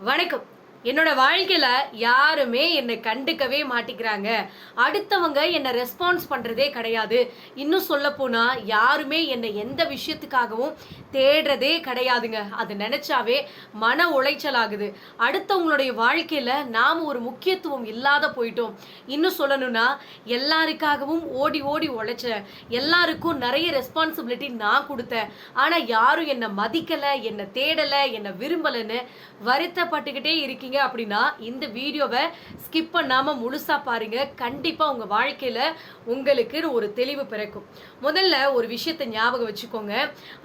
வணக்கம். என்னோட வாழ்க்கையில் யாருமே என்னை கண்டுக்கவே மாட்டிக்கிறாங்க அடுத்தவங்க என்னை ரெஸ்பான்ஸ் பண்ணுறதே கிடையாது. இன்னும் சொல்லப்போனால் யாருமே என்னை எந்த விஷயத்துக்காகவும் தேடுறதே கிடையாதுங்க. அது நினச்சாவே மன உளைச்சல் ஆகுது. அடுத்தவங்களுடைய வாழ்க்கையில் நாம் ஒரு முக்கியத்துவம் இல்லாத போயிட்டோம். இன்னும் சொல்லணும்னா எல்லாருக்காகவும் ஓடி ஓடி உழைச்சேன். எல்லாருக்கும் நிறைய ரெஸ்பான்சிபிலிட்டி நான் கொடுத்தேன். ஆனால் யாரும் என்னை மதிக்கலை என்னை தேடலை என்னை விரும்பலைன்னு வருத்தப்பட்டுக்கிட்டே இருக்கீங்க. அப்படின்னா இந்த வீடியோவை ஸ்கிப் பண்ணாம முழுசா பாருங்க. கண்டிப்பா உங்க வாழ்க்கையில உங்களுக்கு ஒரு தெளிவு பிறக்கும். முதல்ல ஒரு விஷயத்தை ஞாபகம் வச்சுக்கோங்க.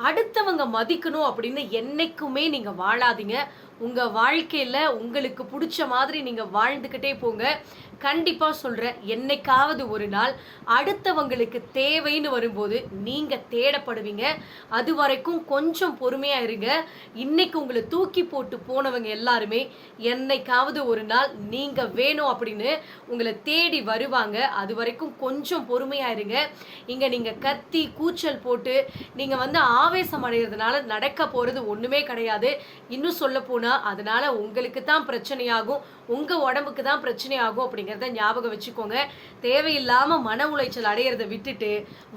அடுத்தவங்க மதிக்கணும் அப்படின்னு என்னைக்குமே நீங்க வாழாதீங்க. உங்க வாழ்க்கையில உங்களுக்கு பிடிச்ச மாதிரி நீங்க வாழ்ந்துக்கிட்டே போங்க. கண்டிப்பா சொல்றேன் என்னைக்காவது ஒரு நாள் அடுத்தவங்களுக்கு தேவைன்னு வரும்போது நீங்க தேடப்படுவீங்க. அது வரைக்கும் கொஞ்சம் பொறுமையா இருங்க. இன்னைக்கு உங்களை தூக்கி போட்டு போனவங்க எல்லாருமே என்னைக்காவது ஒரு நாள் நீங்க வேணும் அப்படின்னு உங்களை தேடி வருவாங்க. அது வரைக்கும் கொஞ்சம் பொறுமையா இருங்க. இங்க நீங்க கத்தி கூச்சல் போட்டு நீங்க வந்து ஆவேசம் அடைகிறதுனால நடக்க போறது ஒண்ணுமே கிடையாது. இன்னும் சொல்ல போனா அதனால உங்களுக்கு தான் பிரச்சனையாகும் உங்க உடம்புக்கு தான் பிரச்சனையாகும் அப்படிங்கிறத ஞாபகம் வச்சுக்கோங்க. தேவையில்லாம மன உளைச்சல் அடையிறத விட்டுட்டு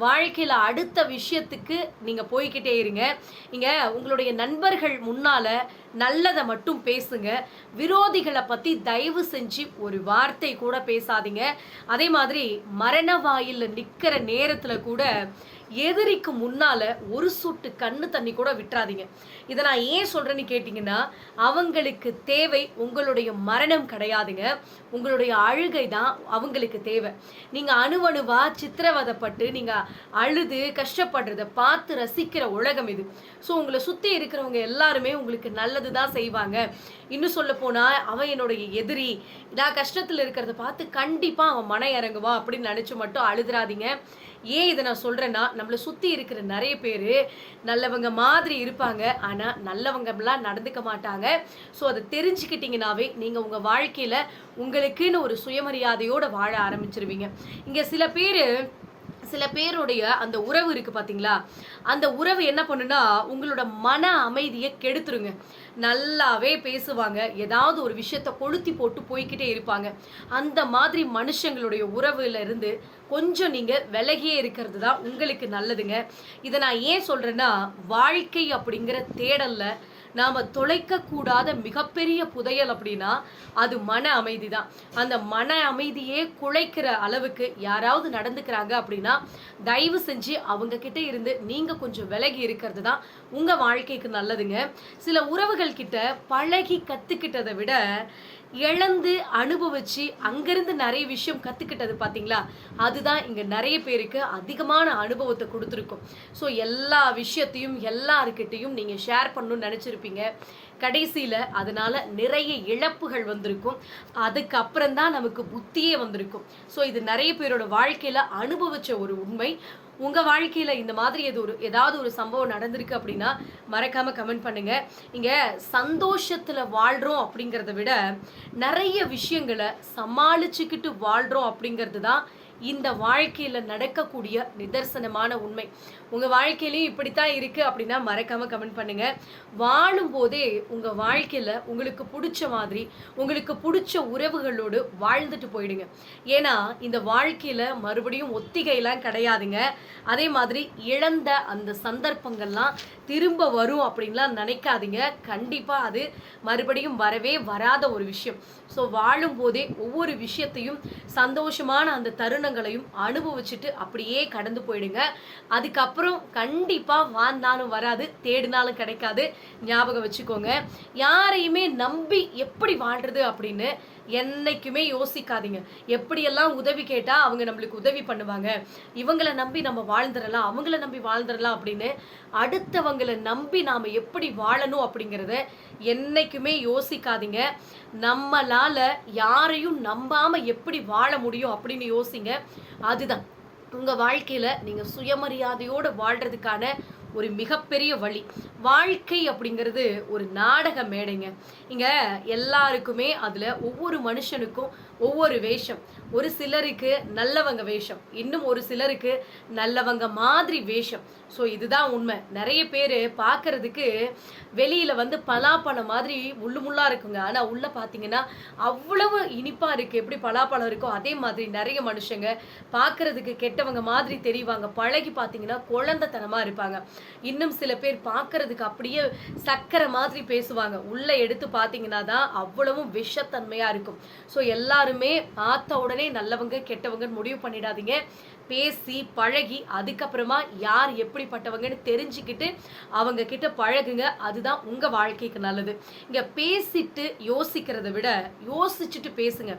வாழ்க்கையில அடுத்த விஷயத்துக்கு நீங்க போய்கிட்டே இருங்க. இங்க உங்களுடைய நண்பர்கள் முன்னால நல்லதை மட்டும் பேசுங்க. விரோதிகளை பத்தி தயவு செஞ்சு ஒரு வார்த்தை கூட பேசாதீங்க. அதே மாதிரி மரண வாயில் நிக்கிற நேரத்துல கூட எதிரிக்கு முன்னால ஒரு சொட்டு கண்ணு தண்ணி கூட விட்டுறாதீங்க. இதை நான் ஏன் சொல்றேன்னு கேட்டிங்கன்னா அவங்களுக்கு தேவை உங்களுடைய மரணம் கிடையாதுங்க. உங்களுடைய அழுகை தான் அவங்களுக்கு தேவை. நீங்க அணுவணுவா சித்திரவதைப்பட்டு நீங்க அழுது கஷ்டப்படுறத பார்த்து ரசிக்கிற உலகம் இது. ஸோ உங்களை சுத்தி இருக்கிறவங்க எல்லாருமே உங்களுக்கு நல்லது தான் செய்வாங்க. இன்னும் சொல்ல போனா அவன் என்னுடைய எதிரி. நான் கஷ்டத்தில் இருக்கிறத பார்த்து கண்டிப்பா அவன் மன இறங்குவான் அப்படின்னு நினைச்சு மட்டும் அழுதுறாதீங்க. ஏன் இதை நான் சொல்கிறேன்னா நம்மளை சுற்றி இருக்கிற நிறைய பேர் நல்லவங்க மாதிரி இருப்பாங்க. ஆனால் நல்லவங்கலாம் நடந்துக்க மாட்டாங்க. ஸோ அதை தெரிஞ்சுக்கிட்டிங்கனாவே நீங்கள் உங்கள் வாழ்க்கையில் உங்களுக்குன்னு ஒரு சுயமரியாதையோடு வாழ ஆரம்பிச்சிருவீங்க. இங்கே சில பேர் சில பேருடைய அந்த உறவு இருக்கு பாத்தீங்களா? அந்த உறவு என்ன பண்ணுன்னா உங்களோட மன அமைதியை கெடுத்துருங்க. நல்லாவே பேசுவாங்க. ஏதாவது ஒரு விஷயத்த கொளுத்தி போட்டு போய்க்கிட்டே இருப்பாங்க. அந்த மாதிரி மனுஷங்களுடைய உறவுல இருந்து கொஞ்சம் நீங்க விலகியே இருக்கிறது தான் உங்களுக்கு நல்லதுங்க. இதை நான் ஏன் சொல்றேன்னா வாழ்க்கை அப்படிங்கிற தேடல்ல நாம் தொலைக்கக்கூடாத மிகப்பெரிய புதையல் அப்படின்னா அது மன அமைதி தான் அந்த மன அமைதியே குலைக்கிற அளவுக்கு யாராவது நடந்துக்கிறாங்க அப்படின்னா தயவு செஞ்சு அவங்க கிட்ட இருந்து நீங்கள் கொஞ்சம் விலகி இருக்கிறது தான் உங்கள் வாழ்க்கைக்கு நல்லதுங்க. சில உறவுகள் கிட்ட பழகி கற்றுக்கிட்டதை விட இழந்து அனுபவிச்சு அங்கிருந்து நிறைய விஷயம் கத்துக்கிட்டது பாத்தீங்களா? அதுதான் இங்க நிறைய பேருக்கு அதிகமான அனுபவத்தை கொடுத்துருக்கும். ஸோ எல்லா விஷயத்தையும் எல்லாருக்கிட்டையும் நீங்க ஷேர் பண்ணணும்னு நினைச்சிருப்பீங்க. கடைசியில் அதனால நிறைய இழப்புகள் வந்திருக்கும். அதுக்கப்புறம் தான் நமக்கு புத்தியே வந்திருக்கும். ஸோ இது நிறைய பேரோட வாழ்க்கையில் அனுபவிச்ச ஒரு உண்மை. உங்கள் வாழ்க்கையில் இந்த மாதிரி எது ஒரு ஏதாவது ஒரு சம்பவம் நடந்திருக்கு அப்படின்னா மறக்காமல் கமெண்ட் பண்ணுங்கள் இங்கே சந்தோஷத்தில் வாழ்கிறோம் அப்படிங்கிறத விட நிறைய விஷயங்களை சமாளிச்சுக்கிட்டு வாழ்கிறோம் அப்படிங்கிறது தான் இந்த வாழ்க்கையில் நடக்கக்கூடிய நிதர்சனமான உண்மை. உங்கள் வாழ்க்கையிலையும் இப்படித்தான் இருக்குது அப்படின்னா மறக்காமல் கமெண்ட் பண்ணுங்கள் வாழும் போதே உங்கள் வாழ்க்கையில் உங்களுக்கு பிடிச்ச மாதிரி உங்களுக்கு பிடிச்ச உறவுகளோடு வாழ்ந்துட்டு போயிடுங்க. ஏன்னா இந்த வாழ்க்கையில் மறுபடியும் ஒத்திகையெல்லாம் கிடையாதுங்க. அதே மாதிரி இழந்த அந்த சந்தர்ப்பங்கள்லாம் திரும்ப வரும் அப்படின்லாம் நினைக்காதீங்க. கண்டிப்பாக அது மறுபடியும் வரவே வராத ஒரு விஷயம். ஸோ வாழும் போதே ஒவ்வொரு விஷயத்தையும் சந்தோஷமான அந்த தருணங்களையும் அனுபவிச்சுட்டு அப்படியே கடந்து போயிடுங்க. அதுக்கப்புறம் கண்டிப்பாக வாழ்ந்தாலும் வராது தேடினாலும் கிடைக்காது. ஞாபகம் வச்சுக்கோங்க. யாரையுமே நம்பி எப்படி வாழ்றது அப்படின்னு என்னைக்குமே யோசிக்காதீங்க. எப்படியெல்லாம் உதவி கேட்டால் அவங்க நம்மளுக்கு உதவி பண்ணுவாங்க. இவங்களை நம்பி நம்ம வாழ்ந்துடலாம் அவங்கள நம்பி வாழ்ந்துடலாம் அப்படின்னு அடுத்தவங்களை நம்பி நாம் எப்படி வாழணும் அப்படிங்கிறத என்னைக்குமே யோசிக்காதீங்க. நம்மளால் யாரையும் நம்பாமல் எப்படி வாழ முடியும் அப்படின்னு யோசிங்க. அதுதான். உங்கள் வாழ்க்கையில் நீங்கள் சுயமரியாதையோடு வாழ்கிறதுக்கான ஒரு மிகப்பெரிய வழி. வாழ்க்கை அப்படிங்கிறது ஒரு நாடக மேடைங்க. இங்கே எல்லாருக்குமே அதில் ஒவ்வொரு மனுஷனுக்கும் ஒவ்வொரு வேஷம். ஒரு சிலருக்கு நல்லவங்க வேஷம். இன்னும் ஒரு சிலருக்கு நல்லவங்க மாதிரி வேஷம். ஸோ இதுதான் உண்மை. நிறைய பேர் பார்க்கறதுக்கு வெளியில் வந்து பலாப்பழம் மாதிரி முள்ளு முள்ளாக இருக்குங்க. ஆனால் உள்ளே பார்த்தீங்கன்னா அவ்வளவு இனிப்பாக இருக்குது எப்படி பலாப்பழம் இருக்கோ அதே மாதிரி நிறைய மனுஷங்க பார்க்கறதுக்கு கெட்டவங்க மாதிரி தெரிவாங்க. பழகி பார்த்தீங்கன்னா குழந்தைத்தனமாக இருப்பாங்க. இன்னும் சில பேர் பார்க்கறதுக்கு அப்படியே சக்கரை மாதிரி பேசுவாங்க. உள்ள எடுத்து பார்த்தீங்கன்னா தான் அவ்வளவும் விஷத்தன்மையா இருக்கும். ஸோ எல்லாருமே பார்த்த உடனே நல்லவங்க கெட்டவங்கன்னு முடிவு பண்ணிடாதீங்க. பேசி பழகி அதுக்கப்புறமா யார் எப்படிப்பட்டவங்கன்னு தெரிஞ்சுக்கிட்டு அவங்க கிட்ட பழகுங்க. அதுதான் உங்க வாழ்க்கைக்கு நல்லது. இங்க பேசிட்டு யோசிக்கிறத விட யோசிச்சுட்டு பேசுங்க.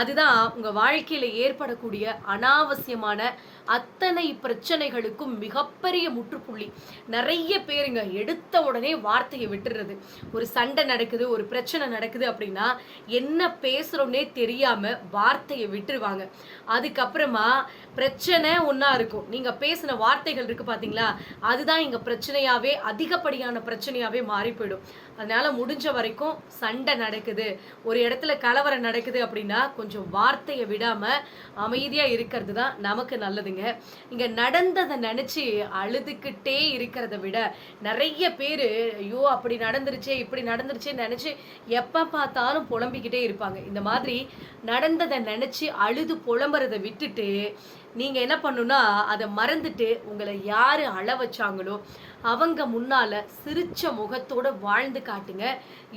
அதுதான் உங்க வாழ்க்கையில ஏற்படக்கூடிய அனாவசியமான அத்தனை பிரச்சனைகளுக்கும் மிகப்பெரிய முற்றுப்புள்ளி. நிறைய பேருங்க எடுத்த உடனே வார்த்தையை விட்டுறது. ஒரு சண்டை நடக்குது ஒரு பிரச்சனை நடக்குது அப்படின்னா என்ன பேசுறோன்னே தெரியாம வார்த்தையை விட்டுருவாங்க. அதுக்கப்புறமா பிரச்சனை ஒன்றா இருக்கும். நீங்கள் பேசின வார்த்தைகள் இருக்குது பார்த்தீங்களா அதுதான் இங்கே பிரச்சனையாகவே அதிகப்படியான பிரச்சனையாகவே மாறி போயிடும் அதனால் முடிஞ்ச வரைக்கும் சண்டை நடக்குது. ஒரு இடத்துல கலவரம் நடக்குது அப்படின்னா கொஞ்சம் வார்த்தையை விடாமல் அமைதியாக இருக்கிறது தான் நமக்கு நல்லதுங்க. இங்கே நடந்ததை நினச்சி அழுதுகிட்டே இருக்கிறத விட நிறைய பேர் ஐயோ அப்படி நடந்துருச்சே இப்படி நடந்துருச்சேன்னு நினச்சி எப்போ பார்த்தாலும் புலம்பிக்கிட்டே இருப்பாங்க. இந்த மாதிரி நடந்ததை நினச்சி அழுது புலம்புறதை விட்டுட்டு நீங்கள் என்ன பண்ணுன்னா அதை மறந்துட்டு உங்களை யார் அழ வச்சாங்களோ அவங்க முன்னால் சிரித்த முகத்தோடு வாழ்ந்து காட்டுங்க.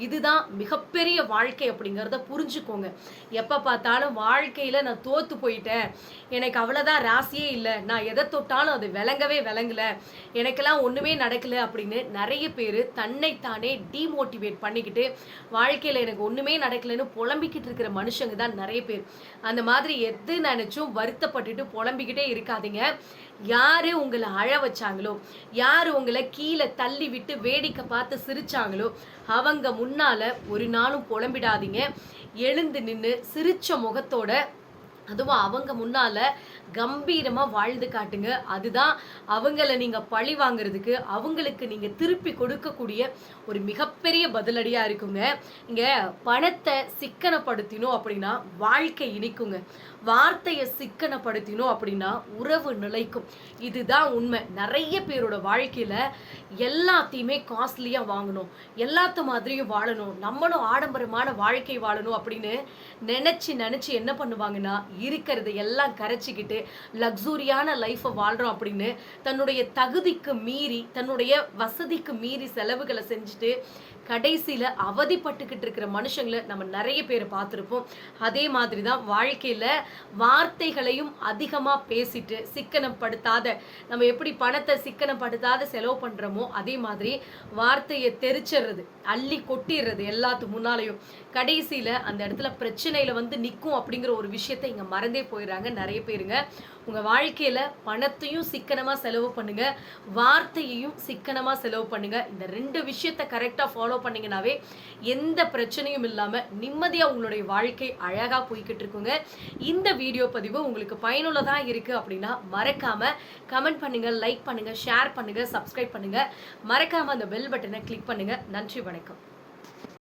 இதுதான் மிகப்பெரிய வாழ்க்கை அப்படிங்கிறத புரிஞ்சுக்கோங்க. எப்போ பார்த்தாலும் வாழ்க்கையில் நான் தோற்று போயிட்டேன். எனக்கு அவ்வளோதான் ராசியே இல்லை. நான் எதை தொட்டாலும் அது விளங்கவே விளங்கல. எனக்கெல்லாம் ஒன்றுமே நடக்கல அப்படின்னு நிறைய பேர் தன்னைத்தானே டீமோட்டிவேட் பண்ணிக்கிட்டு வாழ்க்கையில் எனக்கு ஒன்றுமே நடக்கலைன்னு புலம்பிக்கிட்டு இருக்கிற மனுஷங்க தான் நிறைய பேர். அந்த மாதிரி எது நினைச்சும் வருத்தப்பட்டுட்டு புலம்பிக்கிட்டே இருக்காதீங்க. யார் உங்களை அழ வச்சாங்களோ யார் உங்களை கீழே தள்ளி விட்டு வேடிக்கை பார்த்து சிரிச்சாங்களோ அவங்க முன்னால ஒரு நாளும் புலம்பிடாதீங்க. எழுந்து நின்று சிரிச்ச முகத்தோட அதுவும் அவங்க முன்னால கம்பீரமாக வாழ்ந்து காட்டுங்க. அதுதான் அவங்கள நீங்கள் பழி வாங்குறதுக்கு அவங்களுக்கு நீங்கள் திருப்பி கொடுக்கக்கூடிய ஒரு மிகப்பெரிய பதிலடியாக இருக்குங்க. இங்கே பணத்தை சிக்கனப்படுத்தினோம் அப்படின்னா வாழ்க்கை இனிக்குங்க. வார்த்தையை சிக்கனப்படுத்தினோம் அப்படின்னா உறவு நிலைக்கும். இதுதான் உண்மை. நிறைய பேரோட வாழ்க்கையில் எல்லாத்தையுமே காஸ்ட்லியாக வாங்கணும். எல்லாத்த மாதிரியும் வாழணும். நம்மளும் ஆடம்பரமான வாழ்க்கை வாழணும் அப்படின்னு நினச்சி நினச்சி என்ன பண்ணுவாங்கன்னா இருக்கிறத எல்லாம் கரைச்சிக்கிட்டு லக்ஸூரியான லைஃப்பை வாழ்கிறோம் அப்படின்னு தன்னுடைய தகுதிக்கு மீறி தன்னுடைய வசதிக்கு மீறி செலவுகளை செஞ்சுட்டு கடைசியில் அவதிப்பட்டுக்கிட்டு இருக்கிற மனுஷங்களை நம்ம நிறைய பேர் பார்த்துருப்போம். அதே மாதிரி தான் வாழ்க்கையில் வார்த்தைகளையும் அதிகமாக பேசிட்டு சிக்கனப்படுத்தாத நம்ம எப்படி பணத்தை சிக்கனப்படுத்தாத செலவு பண்ணுறோமோ அதே மாதிரி வார்த்தையை தெரிச்சிடுறது அள்ளி கொட்டிடுறது எல்லாத்து முன்னாலையும். கடைசியில் அந்த இடத்துல பிரச்சனையில் வந்து நிற்கும் அப்படிங்கிற ஒரு விஷயத்தை இங்கே மறந்தே போயிடுறாங்க நிறைய பேருங்க. உங்கள் வாழ்க்கையில் பணத்தையும் சிக்கனமாக செலவு பண்ணுங்கள் வார்த்தையையும் சிக்கனமாக செலவு பண்ணுங்கள் இந்த ரெண்டு விஷயத்த கரெக்டாக ஃபாலோ பண்ணிங்கனாவே எந்த பிரச்சனையும் இல்லாமல் நிம்மதியாக உங்களுடைய வாழ்க்கை அழகாக போய்கிட்டு இருக்குங்க. இந்த வீடியோ பதிவு உங்களுக்கு பயனுள்ளதாக இருக்குது அப்படின்னா மறக்காமல் கமெண்ட் பண்ணுங்கள் லைக் பண்ணுங்கள் ஷேர் பண்ணுங்கள் சப்ஸ்கிரைப் பண்ணுங்கள் மறக்காமல் அந்த பெல் பட்டனை கிளிக் பண்ணுங்கள் நன்றி வணக்கம்.